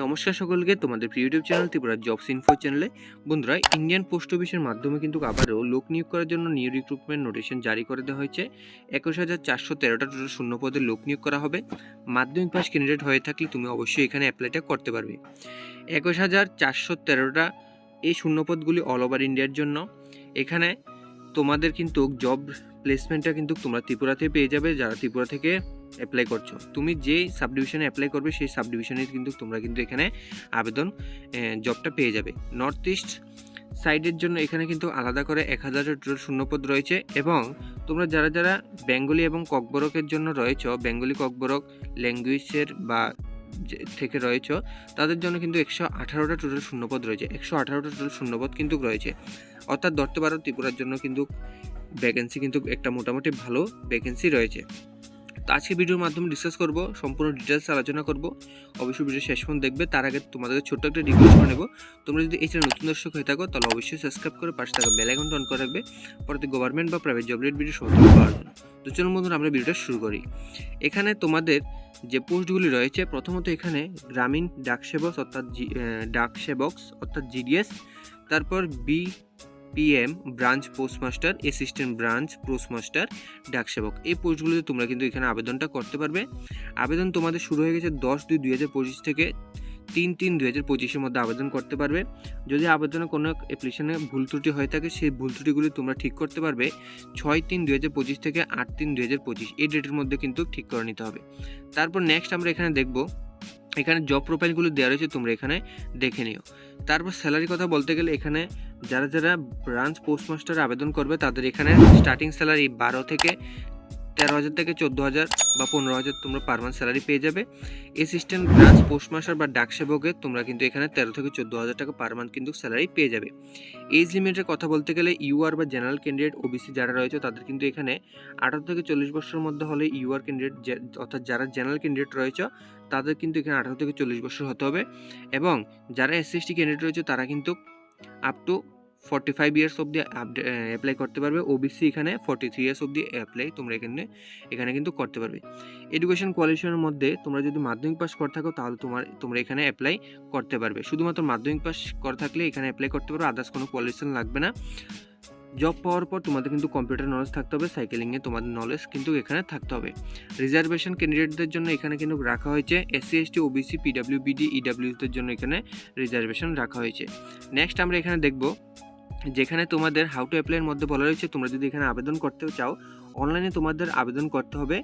নমস্কার সকলকে, তোমাদের প্রিয় YouTube channel Tripura jobs info চ্যানেলে। বন্ধুরা ইন্ডিয়ান পোস্ট অফিসের মাধ্যমে কিন্তু আবারও লোক নিয়োগ করার জন্য নিউ রিক্রুটমেন্ট নোটিশন জারি করে দেওয়া হয়েছে। একুশ হাজার চারশো তেরোটা টোটাল শূন্য পদে লোক নিয়োগ করা হবে। মাধ্যমিক পাস ক্যান্ডিডেট হয়ে থাকলে তুমি অবশ্যই এখানে অ্যাপ্লাইটা করতে পারবে। একুশ হাজার চারশো তেরোটা এই শূন্যপদগুলি অল ওভার ইন্ডিয়ার জন্য। এখানে তোমাদের কিন্তু জব প্লেসমেন্টটা কিন্তু তোমরা ত্রিপুরাতে পেয়ে যাবে। যারা ত্রিপুরা থেকে অ্যাপ্লাই করছ। তুমি যে সাবডিভিশনে অ্যাপ্লাই করবে, সেই সাবডিভিশনে কিন্তু তোমরা কিন্তু এখানে আবেদন জবটা পেয়ে যাবে। নর্থ ইস্ট সাইডের জন্য এখানে কিন্তু আলাদা করে এক টোটাল শূন্যপদ রয়েছে এবং তোমরা যারা যারা বেঙ্গলি এবং ককবরকের জন্য রয়েছ বেঙ্গলি ককবরক ল্যাঙ্গুয়েজের বা থেকে রয়েছ, তাদের জন্য কিন্তু একশো আঠারোটা টোটাল শূন্যপদ রয়েছে। একশো আঠারোটা টোটাল শূন্যপদ কিন্তু রয়েছে। অর্থাৎ ধরতে পারো ত্রিপুরার জন্য কিন্তু ভ্যাকেন্সি কিন্তু একটা মোটামুটি ভালো ভ্যাকেন্সি রয়েছে। তো আজকে ভিডিওর মাধ্যমে ডিসকাস করব, সম্পূর্ণ ডিটেলস আলোচনা করব। অবশ্যই ভিডিও শেষ পর্যন্ত দেখবে, তার আগে তোমাদেরকে ছোট্ট একটা রিকোয়েস্ট করে নেব। তোমরা যদি এই চ্যানেল নতুন দর্শক হয়ে থাকো, তাহলে অবশ্যই সাবস্ক্রাইব করে পাশে থাকা বেল আইকনটা অন করে রাখবে। পরবর্তী গভর্নমেন্ট বা প্রাইভেট জব রিলেটেড ভিডিও সহজে পাওয়ার জন্য। তো চলুন বন্ধুরা, আমরা ভিডিওটা শুরু করি। এখানে তোমাদের যে পোস্টগুলি রয়েছে, প্রথমত এখানে গ্রামীণ ডাক সেবক অর্থাৎ ডাক সেবক অর্থাৎ জিডিএস তারপর B PM branch postmaster assistant branch postmaster ডাক সেবক। এই পোস্টগুলিতে তোমরা কিন্তু এখানে আবেদনটা করতে পারবে। আবেদন তোমাদের শুরু হয়ে গেছে দশ দুই দুই হাজার পঁচিশ থেকে তিন তিন দুই হাজার পঁচিশের মধ্যে আবেদন করতে পারবে। যদি আবেদনে কোনো অ্যাপ্লিকেশনে ভুল ত্রুটি হয়ে থাকে, সেই ভুল ত্রুটিগুলি তোমরা ঠিক করতে পারবে। ছয় তিন দুই হাজার পঁচিশ থেকে আট তিন দুই হাজার পঁচিশ এই ডেটের মধ্যে কিন্তু ঠিক করে নিতে হবে। তারপর নেক্সট আমরা এখানে দেখব, এখানে জব প্রোফাইলগুলো দেওয়া রয়েছে, তোমরা এখানে দেখে নিও। তারপর স্যালারি কথা বলতে গেলে এখানে যারা যারা ব্রাঞ্চ পোস্টমাস্টার আবেদন করবে, তাদের এখানে স্টার্টিং স্যালারি বারো থেকে তেরো হাজার থেকে চোদ্দ হাজার বা পনেরো হাজার তোমরা পার মান্থ স্যালারি পেয়ে যাবে। অ্যাসিস্ট্যান্ট ব্রাঞ্চ পোস্টমাস্টার বা ডাক সেবকে তোমরা কিন্তু এখানে তেরো থেকে চোদ্দ হাজার টাকা পার মান্থ কিন্তু স্যালারি পেয়ে যাবে। এজ লিমিটের কথা বলতে গেলে ইউআর বা জেনারেল ক্যান্ডিডেট ওবিসি যারা রয়েছে, তাদের কিন্তু এখানে আঠারো থেকে চল্লিশ বছরের মধ্যে হলে ইউআর ক্যান্ডিডেট অর্থাৎ যারা জেনারেল ক্যান্ডিডেট রয়েছে, তাদের কিন্তু এখানে আঠারো থেকে চল্লিশ বছর হতে হবে। এবং যারা এসসি ক্যান্ডিডেট রয়েছে, তারা কিন্তু up to forty five years অবধি অ্যাপ্লাই করতে পারবে। ওবিসি এখানে ফর্টি থ্রি ইয়ার্স অবধি অ্যাপ্লাই তোমরা এখানে এখানে কিন্তু করতে পারবে। এডুকেশন কোয়ালিফিকেশনের মধ্যে তোমরা যদি মাধ্যমিক পাস করে থাকো, তাহলে তোমার, তোমরা এখানে অ্যাপ্লাই করতে পারবে। শুধুমাত্র মাধ্যমিক পাস করে থাকলে এখানে অ্যাপ্লাই করতে পারবে আদার্স কোনো কোয়ালিফিকেশন লাগবে না। জব পাওয়ার পর তোমাদের কিন্তু কম্পিউটার নলেজ থাকতে হবে সাইকেলিংয়ে তোমাদের নলেজ কিন্তু এখানে থাকতে হবে। রিজার্ভেশন ক্যান্ডিডেটদের জন্য এখানে কিন্তু রাখা হয়েছে S C S T O B C P W B D ইডাব্লিউদের জন্য এখানে রিজার্ভেশন রাখা হয়েছে। নেক্সট আমরা এখানে দেখব যেখানে তোমাদের হাউ টু অ্যাপ্লাইয়ের মধ্যে বলা রয়েছে, তোমরা যদি এখানে আবেদন করতে চাও অনলাইনে তোমাদের আবেদন করতে হবে।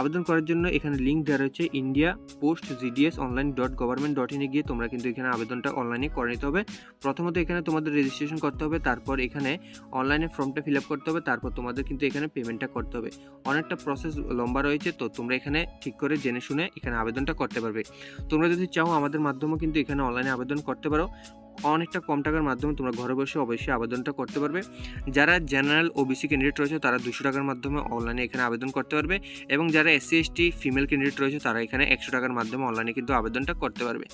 আবেদন করার জন্য এখানে লিঙ্ক দেওয়া রয়েছে India post GDS online dot government dot ইনে গিয়ে তোমরা কিন্তু এখানে আবেদনটা অনলাইনে করে নিতে হবে। প্রথমত এখানে তোমাদের রেজিস্ট্রেশন করতে হবে, তারপর এখানে অনলাইনে ফর্মটা ফিল আপ করতে হবে, তারপর তোমাদের কিন্তু এখানে পেমেন্টটা করতে হবে। অনেকটা প্রসেস লম্বা রয়েছে, তো তোমরা এখানে ঠিক করে জেনে শুনে এখানে আবেদনটা করতে পারবে। তোমরা যদি চাও আমাদের মাধ্যমে কিন্তু এখানে অনলাইনে আবেদন করতে পারো। অনেকটা কম টাকার মাধ্যমে তোমরা ঘরে বসে অবশ্যই আবেদনটা করতে পারবে। যারা জেনারেল ওবিসি ক্যান্ডিডেট রয়েছে, তারা দুশো টাকার মাধ্যমে অনলাইনে এখানে আবেদন করতে পারবে এবং যারা এসসি এসটি ফিমেল ক্যান্ডিডেট রয়েছে, তারা এখানে একশো টাকার মাধ্যমে অনলাইনে কিন্তু আবেদনটা করতে পারবে।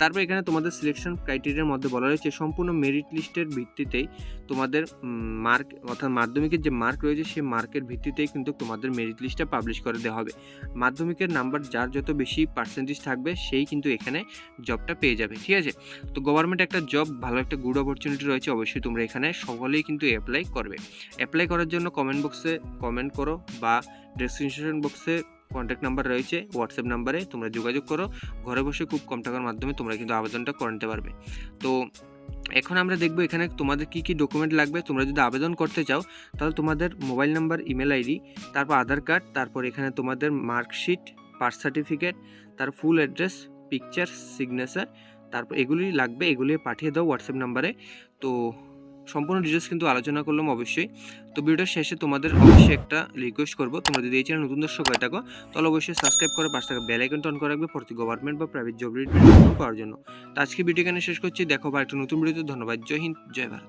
তারপর এখানে তোমাদের সিলেকশন ক্রাইটেরিয়ার মধ্যে বলা রয়েছে সম্পূর্ণ মেরিট লিস্টের ভিত্তিতেই তোমাদের মার্ক অর্থাৎ মাধ্যমিকের যে মার্ক রয়েছে, সেই মার্কের ভিত্তিতেই কিন্তু তোমাদের মেরিট লিস্টটা পাবলিশ করে দেওয়া হবে। মাধ্যমিকের নাম্বার যার যত বেশি পার্সেন্টেজ থাকবে, সেই কিন্তু এখানে জবটা পেয়ে যাবে, ঠিক আছে? তো গভর্নমেন্ট একটা জব ভালো একটা গুড অপরচুনিটি রয়েছে, অবশ্যই তোমরা এখানে সকলেই কিন্তু অ্যাপ্লাই করবে। অ্যাপ্লাই করার জন্য কমেন্ট বক্সে কমেন্ট করো বা ডেসক্রিপশন বক্সে কন্ট্যাক্ট নাম্বার রয়েছে হোয়াটসঅ্যাপ নাম্বারে তোমরা যোগাযোগ করো। ঘরে বসে খুব কম টাকার মাধ্যমে তোমরা কিন্তু আবেদনটা করে নিতে পারবে। তো এখন আমরা দেখব এখানে তোমাদের কি কি ডকুমেন্ট লাগবে। তোমরা যদি আবেদন করতে চাও, তাহলে তোমাদের মোবাইল নাম্বার ইমেল আইডি তারপর আধার কার্ড তারপর এখানে তোমাদের মার্কশিট বার্থ সার্টিফিকেট তার ফুল অ্যাড্রেস পিকচার সিগনেচার তারপর এগুলি লাগবে, এগুলি পাঠিয়ে দাও হোয়াটসঅ্যাপ নাম্বারে তো সম্পূর্ণ ডিটেলস কিন্তু আলোচনা করলাম অবশ্যই। তো ভিডিওটার শেষে তোমাদের অবশ্যই একটা রিকোয়েস্ট করব। তোমরা যদি এই চ্যানেল নতুন দর্শক হয়ে থাকো, তাহলে অবশ্যই সাবস্ক্রাইব করে পাশে থাকা বেল আইকনটা অন করে রাখবে প্রতি গভর্নমেন্ট বা প্রাইভেট জব রিলেটেড পাওয়ার জন্য। তো আজকে ভিডিও এখানে শেষ করছি। দেখো বা একটা নতুন ভিডিওতে ধন্যবাদ। জয় হিন্দ। জয় ভারত।